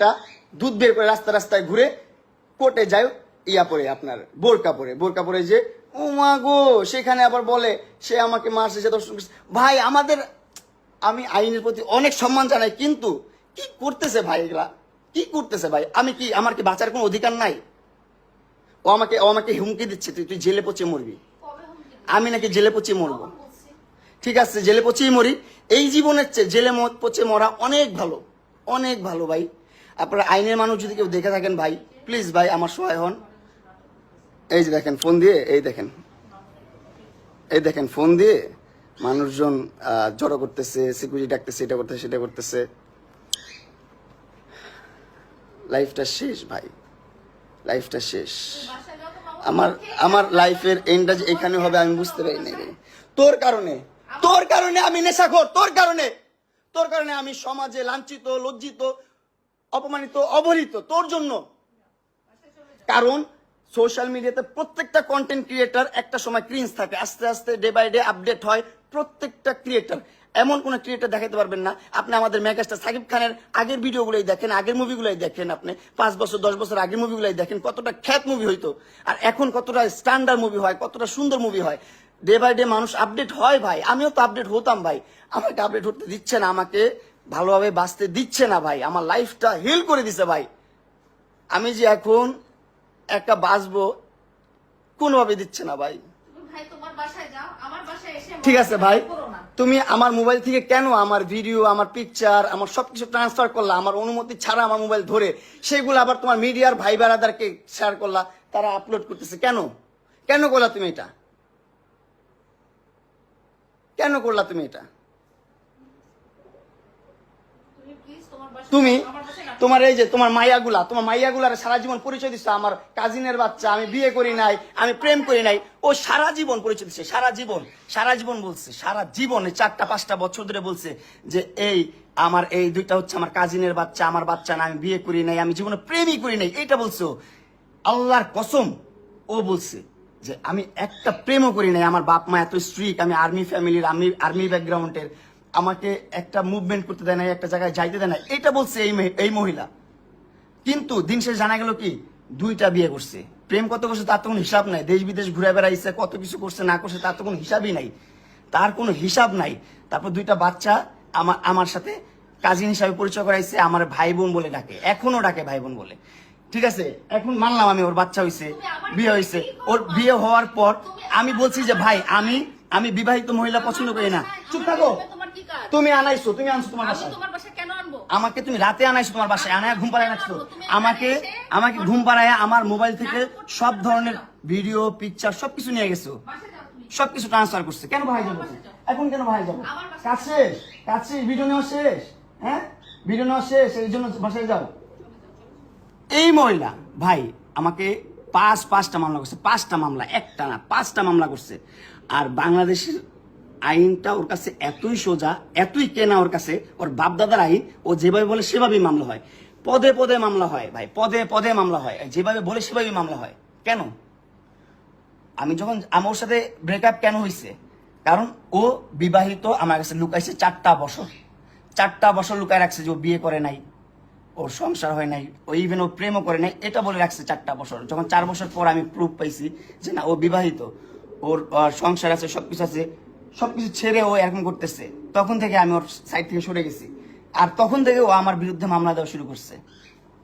একটা দুধ বের করে রাস্তা রাস্তায় ঘুরে কোর্টে যায় ইয়া পরে আপনার বোরকা পরে। বোরকা পরে যে ও মা গো সেখানে আবার বলে সে আমাকে মারছে সে দর্শন করছে। ভাই আমাদের আমি আইনের প্রতি অনেক সম্মান জানাই কিন্তু কি করতেছে ভাই এগুলা? কি করতেছে ভাই? আমি কি আমার কি বাঁচার কোনো অধিকার নাই? ও আমাকে ও আমাকে হুমকি দিচ্ছে তুই তুই জেলে পচে মরবি। আমি নাকি জেলে পচে মরবো। ঠিক আছে জেলে পচেই মরি। এই জীবনের চেয়ে জেলে ম- পচে মরা অনেক ভালো অনেক ভালো ভাই। আপনারা আইনের মানুষ যদি কেউ দেখে থাকেন ভাই প্লিজ ভাই আমার সহায় হন। এই যে দেখেন ফোন দিয়ে, এই দেখেন। এই দেখেন ফোন দিয়ে মানুষজন জড়ো করতেছে সিকিউরিটি ডাকতেছে, এটা করতেছে, সেটা করতেছে। লাইফটা শেষ ভাই। লাইফটা শেষ। আমার আমার লাইফের এন্ডটা যে এখানে হবে, আমি বুঝতে পারি নাই তোর কারণে তোর কারণে আমি নেশাখোর, তোর কারণে। তোর কারণে আমি সমাজে লাঞ্ছিত, লজ্জিত অপমানিত, অবহেলিত, তোর জন্য। কারণ সোশ্যাল মিডিয়াতে প্রত্যেকটা কন্টেন্ট ক্রিয়েটার একটা সময় ক্রিন্স থাকে। আস্তে আস্তে ডে বাই ডে আপডেট হয় প্রত্যেকটা ক্রিয়েটার এমন কোন ক্রিয়েটার দেখাতে পারবেন না। আপনি আমাদের মেগাস্টার সাকিব খানের আগের ভিডিওগুলোই দেখেন, আগের মুভিগুলোই দেখেন আপনি। পাঁচ বছর, দশ বছর আগের মুভিগুলোই দেখেন, কতটা খ্যাত মুভি হইতো। আর এখন কতটা স্ট্যান্ডার্ড মুভি হয়, কতটা সুন্দর মুভি হয়। ডে বাই ডে মানুষ আপডেট হয় ভাই। আমিও তো আপডেট হতাম ভাই। আমাকে আপডেট হতে দিচ্ছে না, আমাকে ভালোভাবে বাঁচতে দিচ্ছে না ভাই। আমার লাইফটা হিল করে দিছে ভাই। আমি যে এখন একটা বাঁচবো কোনোভাবে দিচ্ছে না ভাই। ঠিক আছে ভাই। তুমি আমার মোবাইল থেকে কেন আমার ভিডিও আমার পিকচার আমার সবকিছু ট্রান্সফার করলা আমার অনুমতি ছাড়া আমার মোবাইল ধরে সেগুলো আবার তোমার মিডিয়ার ভাই বেড়াদারকে শেয়ার করলা তারা আপলোড করতেছে কেন? কেন করলা তুমি এটা? কেন করলা তুমি এটা? তুমি তোমার এই যে তোমার মাইয়াগুলা তোমার মাইয়াগুলার সারা জীবন পরিচয় দিচ্ছে আমার কাজিনের বাচ্চা আমি বিয়ে করি নাই আমি প্রেম করি নাই ও সারা জীবন পরিচয় দিচ্ছে সারা জীবন সারা জীবন বলছে সারা জীবন চারটা পাঁচটা বছর ধরে বলছে যে এই আমার এই দুইটা হচ্ছে আমার কাজিনের বাচ্চা আমার বাচ্চা না আমি বিয়ে করি নাই আমি জীবনে প্রেমই করি নাই এটা বলছো। আল্লাহর কসম ও বলছে যে আমি একটা প্রেমও করি নাই আমার বাপ মা এত স্ট্রিক আমি আর্মি ফ্যামিলির আমি আর্মি ব্যাকগ্রাউন্ডের আমাকে একটা মুভমেন্ট করতে দেয় না একটা জায়গায় যাইতে দেয় না এটা বলছে এই এই মহিলা। কিন্তু দিন শেষে জানা গেল কি? দুইটা বিয়ে করছে। প্রেম কত করছে তার তো কোনো হিসাব নাই। দেশ বিদেশ ঘুরে বেড়াইছে কত কিছু করছে না করছে তার তো কোনো হিসাবই নাই। তার কোনো হিসাব নাই। তারপর দুইটা বাচ্চা আমার আমার সাথে কাজিন হিসাবে পরিচয় করাইছে আমার ভাই বোন বলে ডাকে। এখনও ডাকে ভাই বোন বলে। ঠিক আছে? এখন মানলাম আমি ওর বাচ্চা হয়েছে বিয়ে হয়েছে ওর বিয়ে হওয়ার পর আমি বলছি যে ভাই আমি আমি বিবাহিত মহিলা পছন্দ করি না। চুপ থাকো। তুমি আনাইছো তুমি আনছো তোমার বাসায়। কেন আনব? আমাকে তুমি রাতে আনাইছো তোমার বাসায় আনায় ঘুম পাড়ায় রাখছো। আমাকে আমাকে ঘুম পাড়ায় আমার মোবাইল থেকে সব ধরনের ভিডিও পিকচার সবকিছু নিয়ে গেছো। সবকিছু ট্রান্সফার করছে। কেন ভাই যাব? এখন কেন ভাই যাব? কাজ শেষ? কাজ শেষ? ভিডিও নেওয়া শেষ? হ্যাঁ? ভিডিও নেওয়া শেষ? এই জন্য বাসায় যাও। এই মহিলা ভাই আমাকে পাঁচ পাঁচটা মামলা করছে। পাঁচটা মামলা একটা না পাঁচটা মামলা করছে। আর বাংলাদেশের আইনটা ওর কাছে এতই সোজা, এতই কেনা ওর কাছে, ওর বাপদাদার আইন, ও যেভাবে বলে সেভাবেই মামলা হয়। পদে পদে মামলা হয়, ভাই, পদে পদে মামলা হয় যেভাবে বলে সেভাবেই মামলা হয়। কেন? আমি যখন, আমার সাথে ব্রেকআপ কেন হয়েছে কারণ ও বিবাহিত, আমার কাছে লুকাইছে চারটা বছর। চারটা বছর লুকায় রাখছে যে ও বিয়ে করে নাই, ওর সংসার হয় নাই, ও ইভেন ও প্রেমও করে নাই, এটা বলে রাখছে চারটা বছর। যখন চার বছর পর আমি প্রুফ পাইছি যে না, ও বিবাহিত, ওর সংসার আছে, সবকিছু আছে সবকিছু ছেড়ে ও এরকম করতেছে। তখন থেকে আমি ওর সাইড থেকে সরে গেছি। আর তখন থেকে ও আমার বিরুদ্ধে মামলা দেওয়া শুরু করছে।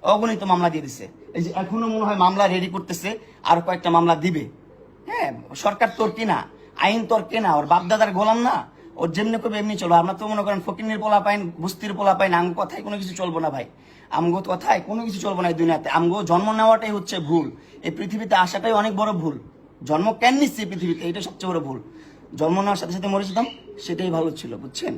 অগণিত মামলা দিয়ে দিছে। এই যে এখনও মনে হয় মামলা রেডি করতেছে, আর কয়েকটা মামলা দিবে। হ্যাঁ সরকার তোর কিনা? আইন তোর কেনা? ওর বাপদাদার গোলাম না? ওর যেমনি করবে এমনি চলবো আমরা তো মনে করেন ফকিনের পোলা পাইন বস্তির পোলা পাইন আঙ্গ কথায় কোনো কিছু চলবো না ভাই। আমগো কথায় কোনো কিছু চলবো না এই দুনিয়াতে। আমগো জন্ম নেওয়াটাই হচ্ছে ভুল। এই পৃথিবীতে আসাটাই অনেক বড় ভুল। জন্ম কেন নিচ্ছে পৃথিবীতে? এটা সবচেয়ে বড় ভুল। জন্ম নেওয়ার সাথে সাথে মরে যেতাম সেটাই ভালো ছিল বুঝছেন?